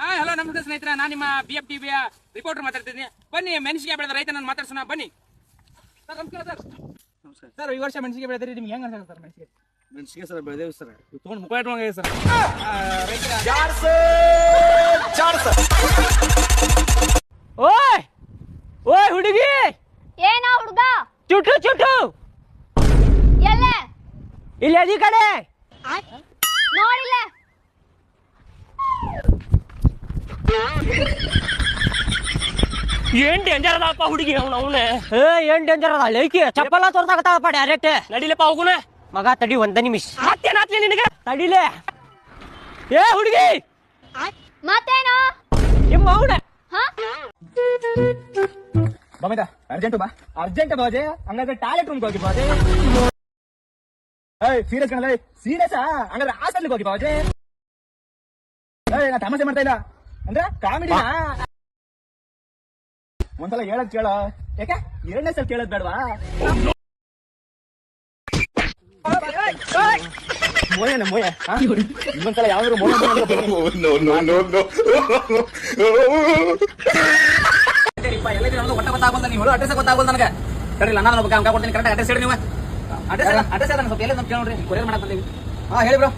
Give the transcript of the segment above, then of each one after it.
ಹಾ ಹಲೋ ನಮಸ್ಕಾರ ಸ್ನೇಹಿತರ. ನಾನು ನಿಮ್ಮ ಬಿ ಎಫ್ ಟಿವಿಯ ರಿಪೋರ್ಟರ್ ಮಾತಾಡ್ತಿದ್ದೀನಿ. ಬನ್ನಿ ಮೆಣಸಿಗೆ ಬೆಳೆದ ರೈತನ ಮಾತಾಡ್ಸೋಣ. ಬನ್ನಿ. ಸರ್ ನಮಸ್ಕಾರ ಸರ್. ನಮಸ್ಕಾರ. ಸರ್ ಈ ವರ್ಷ ಮೆಣಸಿಗೆ ಬೆಳೆದ್ರಿ ನಿಮ್ಗೆ ಹೆಂಗ್ ಅನ್ಸುತ್ತೆ ಸರ್ ಮೆಣಸಿಗೆ ಮೆಣಸಿಗೆ ಸರ್ ಬೆಳೆದೇವು ಸರ್. ತೊಗೊಂಡು ಮುಖ ಇಟ್ಕೊಂಡಾಗಿದೆ ಸರ್. ಓಯ್! ಓಯ್ ಹುಡುಗಿ! ಏನ ಹುಡುಗ? ಚುಟು ಚುಟು ಇಲ್ಲ ಇಲ್ಲಿ ಅದಿ ಕಡೆ. ನೋಡಿಲ್ಲ. ಏನ್ ಡೇಂಜರ್ ಅದಪ್ಪ ಹುಡುಗಿ ಅವ್ನ ಅವನೇ? ಏ ಏನ್ ಡೇಂಜರ್ ಅದ? ಲೈಕಿ ಚಪ್ಪಲ ತೋರ್ಸಾಕತ್ತಾವಪ್ಪ ಡೈರೆಕ್ಟ್ ನಡಿಲಪ್ಪ ಹೋಗುನ ಮಗ ತಡಿ ಒಂದ ನಿಮಿಷ. ಮತ್ತೇನಾತ್ಲಿ ನಿನಗೆ? ತಡಿಲೆ. ಏ ಹುಡುಗಿ! ಮತ್ತೇನು? ನಿಮ್ಮ ಅವನ. ಹಾ? ಬಮಿತ ಅರ್ಜೆಂಟ್ ಬಾ. ಅರ್ಜೆಂಟ್ ಬಾಜೆ ಹಂಗಾದ್ರೆ ಟಾಯ್ಲೆಟ್ ರೂಮ್ಗೆ ಹೋಗಿ ಬಾಜೆ ಏಯ್ ಸೀರಿಯಸ್ ಕಣಲ್ಲ ಸೀರಿಯಸ್ ಹಂಗಾದ್ರೆ ಹಾಸ್ಟೆಲ್ಗೆ ಹೋಗಿ ಬಾಜೆ ಏಯ್ ನಾ ತಮಾಷೆ ಮಾಡ್ತಾ ಇಲ್ಲ. ಅಂದ್ರೆ ಕಾಮಿಡಿನಾ ಒಂದ್ಸಲ ಹೇಳದ್ ಕೇಳ. ಯಾಕೆ? ಎರಡನೇ ಸಲ ಕೇಳದ್ ಬೇಡವಾ? ಮೋಯನ ಮೋಯ? ಇನ್ನೊಂದ್ಸಲ ಯಾವ್ದಾದ್ರು ಒಟ್ಟ ಗೊತ್ತಾಗಲ್ಲ ನೀವು ಹೇಳೋ ಅಡ್ರೆಸ್ ಗೊತ್ತಾಗಲ್ಲ ನನಗೆ. ಸರಿ ನಾನು ಒಬ್ಬ ಅಂಕ ಕೊಡ್ತೀನಿ. ಕರೆಕ್ಟ್ ಅಡ್ರೆಸ್ ಹೇಳಿ ನೀವು. ಅಡ್ರೆಸ್ ಅಡ್ರೆಸ್ ನನಗೆ ಸ್ವಲ್ಪ ಎಲ್ಲ ನಮ್ಗೆ ಕೊರಿಯರ್ ಮಾಡಕ್ ಬಂದೀವಿ. ಹಾ ಹೇಳಿ ಬ್ರೋ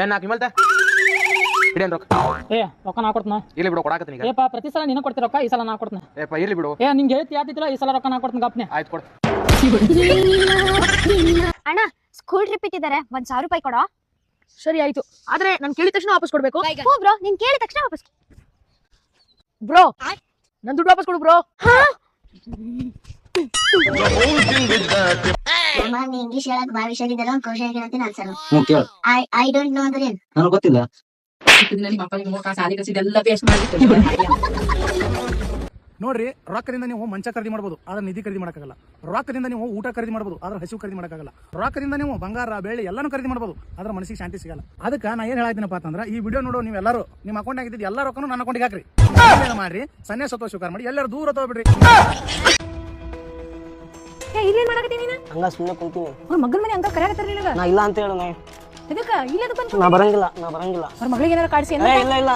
ಏನ್ ನಾಲ್ಕು ನಿಮ್ಮಲ್ತ ಇಡೇನ್ ರೊಕ್ಕ ಏ ರೊಕ್ಕ ನಾ ಕೊಡ್ತನ? ಇಲ್ಲಿ ಬಿಡು ಕೊಡಾಕತ್ತೀನಿ ಈಗ. ಏಪ ಪ್ರತಿ ಸಲ ನೀನು ಕೊಡ್ತೀರಾ ರೊಕ್ಕ? ಈ ಸಲ ನಾ ಕೊಡ್ತನ? ಏಪ್ಪ ಇರ್ಲಿ ಬಿಡು. ಏ ನಿಂಗೆ ಹೇಳ್ತಿ ಯಾತಿತ್ತಿಲ್ಲ ಈ ಸಲ ರೊಕ್ಕ ನಾ ಕೊಡ್ತೀನಿ ಗಪ್ನೆ? ಆಯ್ತು ಕೊಡು. ಅಣ್ಣ ಸ್ಕೂಲ್ ಟ್ರಿಪ್ ಇಟ್ಟಿದ್ದಾರೆ. ಒಂದ್ ಸಾವಿರ ರೂಪಾಯಿ ಕೊಡೋ? ಸರಿ ಆಯ್ತು. ಆದ್ರೆ ನಾನು ಕೇಳಿದ ತಕ್ಷಣ ವಾಪಸ್ ಕೊಡ್ಬೇಕು. ಹ್ಞೂ ಬ್ರೋ ನೀನ್ ಕೇಳಿದ ತಕ್ಷಣ ವಾಪಸ್ ಬ್ರೋ ನನ್ ದುಡ್ಡು ವಾಪಸ್ ಕೊಡು ಬ್ರೋ. ಇಂಗ್ಲಿಷ್ ಹೇಳಕ್ ಬಾಳ ವಿಷಯದಿದ್ದಲ್ಲ ಒಂದ್ ಕ್ವಶನ್ ಕೇಳ್ತೀನಿ ಆನ್ಸರ್ ಹ್ಞೂ ಕೇಳು ಐ ಐ ಡೋಂಟ್ ನೋ ಅಂದ್ರೆ ಏನ್? ನನಗೆ ಗೊತ್ತಿಲ್ಲ. ನೋಡ್ರಿ ರೊಕ್ಕದಿಂದ ನೀವು ಮಂಚ ಖರೀದಿ ಮಾಡಬಹುದು ಆದ್ರೆ ನಿಧಿ ಖರೀದಿ ಮಾಡಕ್ಕಾಗಲ್ಲ. ರೊಕ್ಕದಿಂದ ನೀವು ಊಟ ಖರೀದಿ ಮಾಡಬಹುದು ಆದ್ರೆ ಹಸಿವು ಖರೀದಿ ಮಾಡಕ್ಕಾಗಲ್ಲ. ರೊಕ್ಕದಿಂದ ನೀವು ಬಂಗಾರ ಬೆಳ್ಳಿ ಎಲ್ಲಾನು ಖರೀದಿ ಮಾಡಬಹುದು ಆದ್ರೆ ಮನಸ್ಸಿಗೆ ಶಾಂತಿ ಸಿಗಲ್ಲ. ಅದಕ್ಕೆ ನಾ ಏನ್ ಹೇಳಾಯ್ತೀನಪ್ಪ ಅಂತಂದ್ರೆ ಈ ವಿಡಿಯೋ ನೋಡೋ ನೀವು ಎಲ್ಲರೂ ನಿಮ್ಮ ಅಕೌಂಟ್ ಆಗಿದ್ದು ಎಲ್ಲ ರೊಕ್ಕನು ನನ್ನ ಅಕೌಂಟಿಗೆ ಹಾಕ್ರಿ. ಮಾಡ್ರಿ ಸನ್ಯಾಸ ಸತ್ವ ಸ್ವೀಕಾರ ಮಾಡಿ ಎಲ್ಲರೂ ದೂರ ತಗೋಬಿಡ್ರಿ. ಏ ಇಲ್ಲೇನ್ ಮಾಡಕತ್ತೀನಿ ನೀನು? ಹಂಗ ಸುಮ್ಮನೆ ಕುಂತೀನಿ. ಅವ್ರ ಮಗನ ಮನೆ ಹಂಗ ಕರೆಯಕತ್ತಾರ ನಿನಗ ನಾ ಇಲ್ಲ ಅಂತ ಹೇಳು ನಾ ಇದಕ್ಕ ಇಲ್ಲ ಬಂತು ನಾ ಬರಂಗಿಲ್ಲ ನಾ ಬರಂಗಿಲ್ಲ. ಅವ್ರ ಮಗಳಿಗೆ ಏನಾರ ಕಾಡ್ಸಿ ಏ ಇಲ್ಲ ಇಲ್ಲ.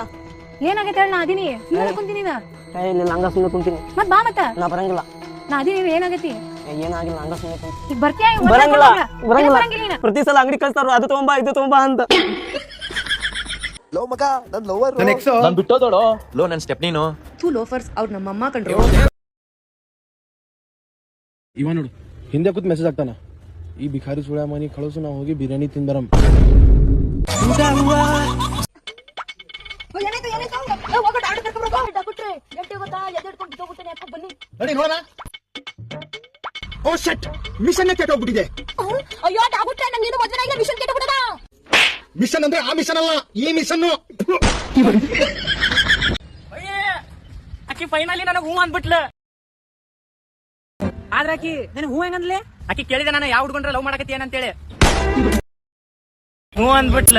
ಏನಾಗೈತೆ ಹೇಳ ನಾ ಅದೀನಿ. ಇಲ್ಲ ಕುಂತೀನಿ ನಾ ಏ ಇಲ್ಲ ಹಂಗ ಸುಮ್ಮನೆ ಕುಂತೀನಿ. ಮತ್ ಬಾ ಮತ್ತ. ನಾ ಬರಂಗಿಲ್ಲ. ನಾ ಅದೀನಿ ಏನಾಗೈತಿ? ಏ, ಏನಾಗಿಲ್ಲ ಹಂಗ ಸುಮ್ಮನೆ ಕುಂತೀನಿ. ಈಗ ಬರ್ತೀಯಾ ಈಗ ಬರಂಗಿಲ್ಲ ಮಾತಾಡ್ಕೊಂಡ್ರ? ಏನ್ ಬರಂಗಿಲ್ಲ. ಬರಂಗಿಲ್ಲ ನೀನು? ಪ್ರತಿ ಸಲ ಅಂಗಡಿ ಕಳ್ಸ್ತಾರ ಅದು ತಗೊಂಬಾ ಇದು ತಗೊಂಬಾ ಅಂತ. ನಾನು ಬಿಟ್ಟೋದೋಡು. ಲೋ ನನ್ನ ಸ್ಟೆಪ್ ನೀನು. ಲೋಫರ್ಸ್ ಅವ್ರ ನಮ್ಮಮ್ಮ ಕಂಡ್ರು. ಇವ ನೋಡು. ಹಿಂದೆ ಕೂತ್ ಮೆಸೇಜ್ ಆಗ್ತಾನ ಈ ಬಿಖಾರಿ ಸುಳ್ಯ ಮನಿ ಕಳಿಸು ನಾವು ಹೋಗಿ ಬಿರಿಯಾನಿ ತಿಂದರಂ ನೋಡಿ ನೋಡೋಣ. ಓ ಶಟ್ ಮಿಷನ್ ಕೆಟ್ಟೋಗ್ಬಿಟ್ಟಿದೆ. ಅಯ್ಯೋ ಡಾಗುಟ್ರೆ ನಂಗೆ ಇದು ಮದ್ವೆ ಇಲ್ಲ ಮಿಷನ್ ಕೆಟ್ಟು ಬಿಡದ ಮಿಷನ್ ಅಂದ್ರೆ ಆ ಮಿಷನ್ ಅಲ್ಲ ಈ ಮಿಷನ್ ಅಕ್ಕಿ ಫೈನಲಿ ನನಗೆ ಹೂ ಅಂದ್ಬಿಟ್ಲ. ಆದ್ರ ಆಕಿ ನನ್ ಹೂ ಹೆಂಗಂದ್ಲೆ? ಆಕಿ ಕೇಳಿದೆ ನಾನು ಯಾವ ಹುಡ್ಕೊಂಡ್ರೆ ಲವ್ ಮಾಡಕತ್ತಿ ಏನಂತೇಳಿ. ಹೂ ಅಂದ್ಬಿಟ್ಲ.